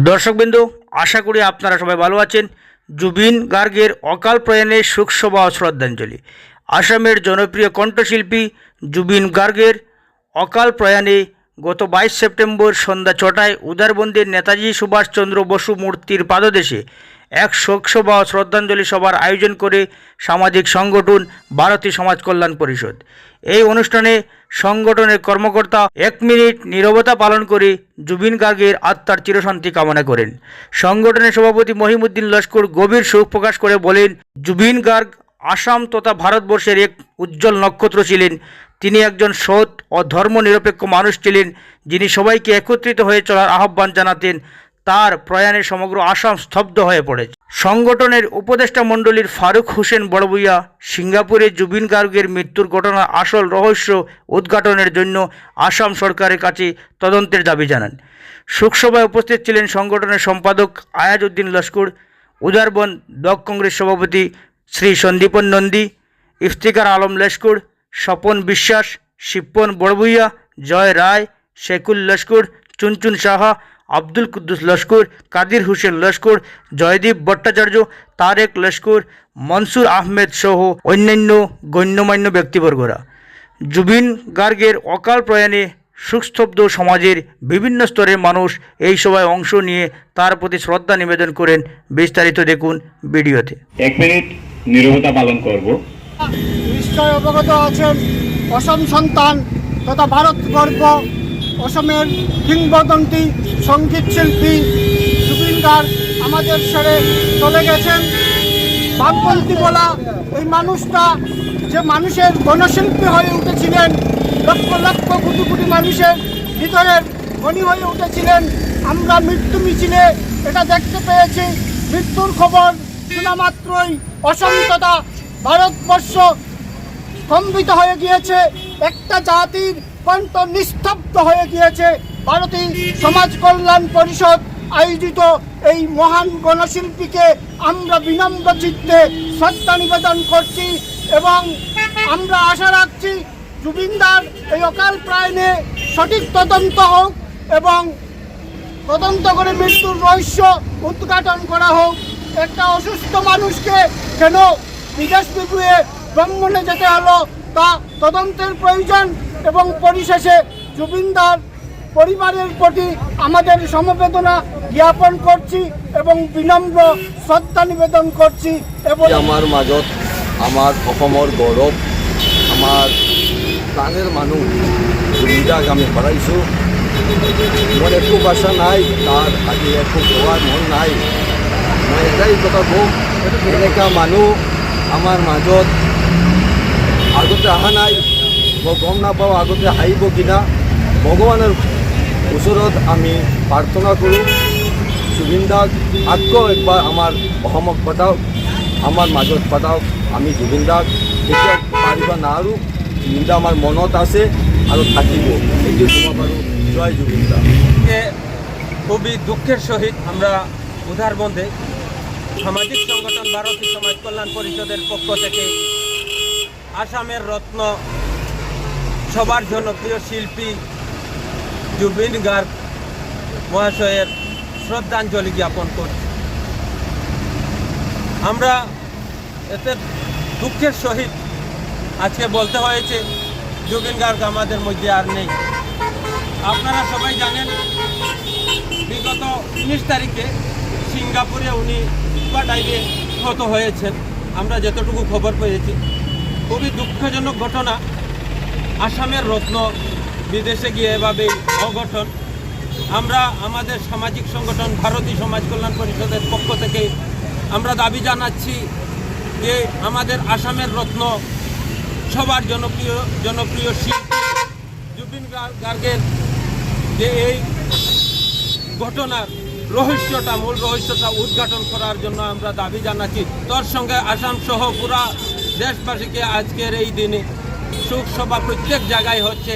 দর্শকবৃন্দ, আশা করি আপনারা সবাই ভালো আছেন। জুবিন গার্গের অকাল প্রয়াণে শোকসভা শ্রদ্ধাঞ্জলি। আসামের জনপ্রিয় কণ্ঠশিল্পী জুবিন গার্গের অকাল প্রয়াণে গত বাইশ সেপ্টেম্বর সন্ধ্যা ছটায় উদারবন্দের নেতাজি সুভাষচন্দ্র বসু মূর্তির পাদদেশে এক শোকসভা ও শ্রদ্ধাঞ্জলি সভার আয়োজন করে সামাজিক সংগঠন ভারতীয় সমাজ কল্যাণ পরিষদ। এই অনুষ্ঠানে সংগঠনের কর্মকর্তা এক মিনিট নীরবতা পালন করে জুবিন গার্গের আত্মার চিরশান্তি কামনা করেন। সংগঠনের সভাপতি মহিমুদ্দিন লস্কর গভীর শোক প্রকাশ করে বলেন, জুবিন গার্গ আসাম তথা ভারতবর্ষের এক উজ্জ্বল নক্ষত্র ছিলেন। তিনি একজন সৎ ও ধর্মনিরপেক্ষ মানুষ ছিলেন, যিনি সবাইকে একত্রিত হয়ে চলার আহ্বান জানাতেন। তার প্রয়াণে সমগ্র আসাম স্তব্ধ হয়ে পড়ে সংগঠনের উপদেষ্টা মণ্ডলীর ফারুক হোসেন বড়বুইয়া সিঙ্গাপুরে জুবিন গার্গের মৃত্যুর ঘটনার আসল রহস্য উদ্ঘাটনের জন্য আসাম সরকারের কাছে তদন্তের দাবি জানান। শোকসভায় উপস্থিত ছিলেন সংগঠনের সম্পাদক আয়াজ উদ্দিন লস্কর উদারবন ব্লক কংগ্রেস সভাপতি শ্রী সন্দীপন নন্দী, ইফতিকার আলম লস্কর, স্বপন বিশ্বাস শিপ্পন বড়বুইয়া, জয় রায়, শেকুল লস্কর, চুনচুন সাহা আব্দুল কুদ্দুস লস্কর কাদির হোসেন লস্কর জয়দীপ ভট্টাচার্য তারেক লস্কর মনসুর আহমেদ সহ অন্যান্য গণ্যমান্য ব্যক্তিবর্গরা। জুবিন গার্গের অকাল প্রয়াণে সুস্তব্ধ সমাজের বিভিন্ন স্তরের মানুষ এই সভায় অংশ নিয়ে তার প্রতি শ্রদ্ধা নিবেদন করেন। বিস্তারিত দেখুন ভিডিওতে। এক মিনিট নীরবতা পালন করব। নিশ্চয় অবগত আছেন অসম সন্তান তথা ভারত গর্ব অসমের কিংবদন্তি সংগীত শিল্পী জুবিন গার্গ আমাদের ছেড়ে চলে গেছেন। বামপন্থী বলা এই মানুষটা যে মানুষের গণশিল্পী হয়ে উঠেছিলেন, লক্ষ লক্ষ কোটি কোটি মানুষের ভিতরের ধনী হয়ে উঠেছিলেন। আমরা মৃত্যু মিছিলে এটা দেখতে পেয়েছি। মৃত্যুর খবর শোনা মাত্রই অসম ভারতবর্ষ স্তম্ভিত হয়ে গিয়েছে। একটা জাতির কণ্ঠ নিস্তব্ধ হয়ে গিয়েছে। ভারতীয় সমাজ কল্যাণ পরিষদ আয়োজিত এই মহান গণশিল্পীকে আমরা বিনম্র চিত্তে শ্রদ্ধা নিবেদন করছি এবং আমরা আশা রাখছি জুবিনদার এই অকাল প্রায়ণে সঠিক তদন্ত হোক এবং তদন্ত করে মৃত্যুর রহস্য উদ্ঘাটন করা হোক। একটা অসুস্থ মানুষকে কেন বিদেশ বিভুয়ে ভ্রমণে যেতে হলো তা তদন্তের প্রয়োজন এবং পরিশেষে জুবিনদার পরিবারের প্রতি আমাদের সমবেদনা জ্ঞাপন করছি এবং বিনম্র শ্রদ্ধা নিবেদন করছি এবং আমাৰ মাজত আমাৰ অসমৰ গৌৰৱ আমাৰ প্ৰাণেৰ মানুহ জুবিনদাক আমি হেৰাইছোঁ মোৰ একো বাচা নাই তাৰ আজি একো কোৱাৰ মন নাই। মই এটাই কথা কওঁ এনেকুৱা মানুহ আমাৰ মাজত আগতে অহা নাই, মই গম নাপাওঁ আগতে আহিব কিনা। ভগৱানৰ ওচৰত আমি প্ৰাৰ্থনা কৰোঁ জুবিন দাক আকৌ একবাৰ আমাৰ অসমক পাতাওক আমাৰ মাজত পাতাওক আমি জুবিন দাক কেতিয়া পাৰিব নোৱাৰোঁ জুবিন দা আমাৰ মনত আছে আৰু থাকিব। এইটো জয় জুবিন দা আজকে খুবই দুঃখের সহিত আমরা উদারবন্ধে সামাজিক সংগঠন ভারতীয় সমাজ কল্যাণ পরিষদের পক্ষ থেকে আসামের রত্ন সবার জনপ্রিয় শিল্পী জুবিন গার্গ মহাশয়ের শ্রদ্ধাঞ্জলি জ্ঞাপন করছি। আমরা এতে দুঃখের সহিত আজকে বলতে হয়েছে জুবিন গার্গ আমাদের মধ্যে আর নেই। আপনারা সবাই জানেন, বিগত উনিশ তারিখে সিঙ্গাপুরে উনি স্কুবা ডাইভে নিহত হয়েছেন। আমরা যতটুকু খবর পেয়েছি, খুবই দুঃখজনক ঘটনা। আসামের রত্ন বিদেশে গিয়ে এভাবে অঘটন, আমরা আমাদের সামাজিক সংগঠন ভারতীয় সমাজ কল্যাণ পরিষদের পক্ষ থেকে আমরা দাবি জানাচ্ছি যে আমাদের আসামের রত্ন সবার জনপ্রিয় জনপ্রিয় শিল্পী জুবিন গার- গার্গের যে এই ঘটনার রহস্যটা, মূল রহস্যটা উদ্ঘাটন করার জন্য আমরা দাবি জানাচ্ছি। তোর সঙ্গে আসাম সহ পুরা দেশবাসীকে আজকের এই দিনে শোক সভা প্রত্যেক জায়গায় হচ্ছে।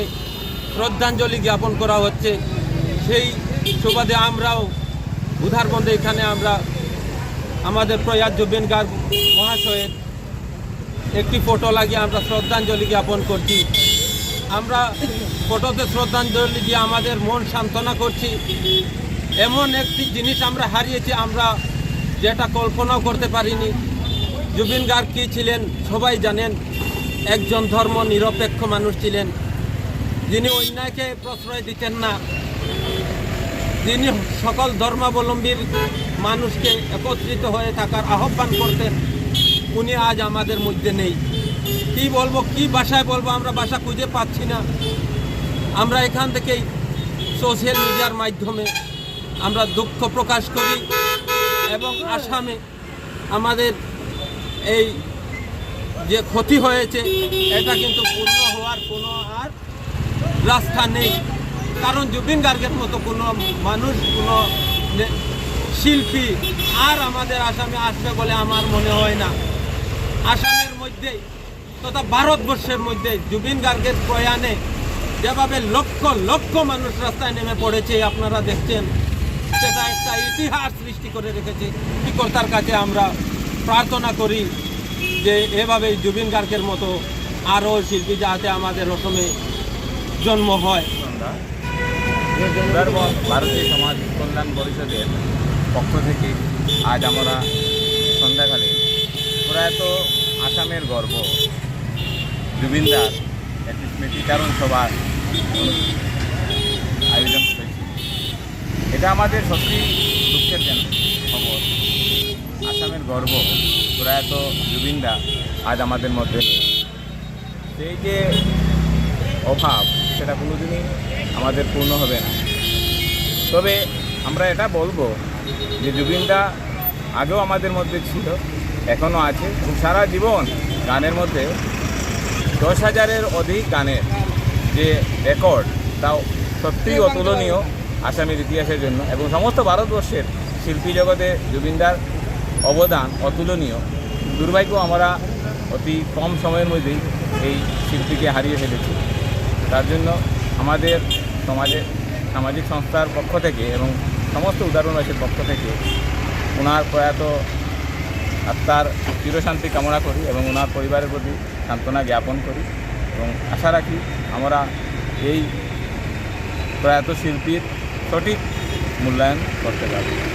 শ্রদ্ধাঞ্জলি জ্ঞাপন করা হচ্ছে। সেই সুবাদে আমরাও উদারবন্ধে এখানে আমরা আমাদের প্রয়াত জুবিন গার্গ মহাশয়ের একটি ফটো লাগিয়ে আমরা শ্রদ্ধাঞ্জলি জ্ঞাপন করছি। আমরা ফটোতে শ্রদ্ধাঞ্জলি দিয়ে আমাদের মন সান্ত্বনা করছি। এমন একটি জিনিস আমরা হারিয়েছি, আমরা যেটা কল্পনাও করতে পারিনি। জুবিন গার্গ কী ছিলেন সবাই জানেন, একজন ধর্ম নিরপেক্ষ মানুষ ছিলেন। যিনি অন্যায়কে প্রশ্রয় দিতেন না তিনি সকল ধর্মাবলম্বীর মানুষকে একত্রিত হয়ে থাকার আহ্বান করতেন, উনি আজ আমাদের মধ্যে নেই। কি বলব, কি ভাষায় বলব, আমরা ভাষা খুঁজে পাচ্ছি না। আমরা এখান থেকেই সোশ্যাল মিডিয়ার মাধ্যমে আমরা দুঃখ প্রকাশ করি এবং আসামে আমাদের এই যে ক্ষতি হয়েছে, এটা কিন্তু পূর্ণ রাস্তা নেই। কারণ জুবিন গার্গের মতো কোনো মানুষ, কোনো শিল্পী আর আমাদের আসামে আসবে বলে আমার মনে হয় না। আসামের মধ্যে তথা ভারতবর্ষের মধ্যে জুবিন গার্গের প্রয়াণে যেভাবে লক্ষ লক্ষ মানুষ রাস্তায় নেমে পড়েছে, আপনারা দেখছেন, সেটা একটা ইতিহাস সৃষ্টি করে রেখেছে। কর্তার কাছে আমরা প্রার্থনা করি যে এভাবে জুবিন গার্গের মতো আরও শিল্পী যাতে আমাদের অসমে জন্ম হয়। ভারতীয় সমাজ কল্যাণ পরিষদের পক্ষ থেকে আজ আমরা সন্ধ্যাকালে প্রয়াত আসামের গর্ব জুবিনদার একটি স্মৃতিচারণ সভার আয়োজন হয়েছে এটা আমাদের সত্যি দুঃখের যেন খবর। আসামের গর্ব, প্রয়াত জুবিনদা আজ আমাদের মধ্যে। সেই যে অভাব সেটা কোনোদিনই আমাদের পূর্ণ হবে না। তবে আমরা এটা বলব যে জুবিনদা আগেও আমাদের মধ্যে ছিল এখনও আছে। সারা জীবন গানের মধ্যে দশ হাজারের অধিক গানের যে রেকর্ড তাও সত্যিই অতুলনীয় আসামের ইতিহাসের জন্য। এবং সমস্ত ভারতবর্ষের শিল্পী জগতে জুবিনদার অবদান অতুলনীয়। দুর্ভাগ্য আমরা অতি কম সময়ের মধ্যেই এই শিল্পীকে হারিয়ে ফেলেছি। তার জন্য আমাদের সমাজে, সামাজিক সংস্থার পক্ষ থেকে এবং সমস্ত উদাহরণবাসীর পক্ষ থেকে ওনার প্রয়াত আত্মার চিরশান্তি কামনা করি এবং ওনার পরিবারের প্রতি সান্ত্বনা জ্ঞাপন করি এবং আশা রাখি আমরা এই প্রয়াত শিল্পীর সঠিক মূল্যায়ন করতে পারব।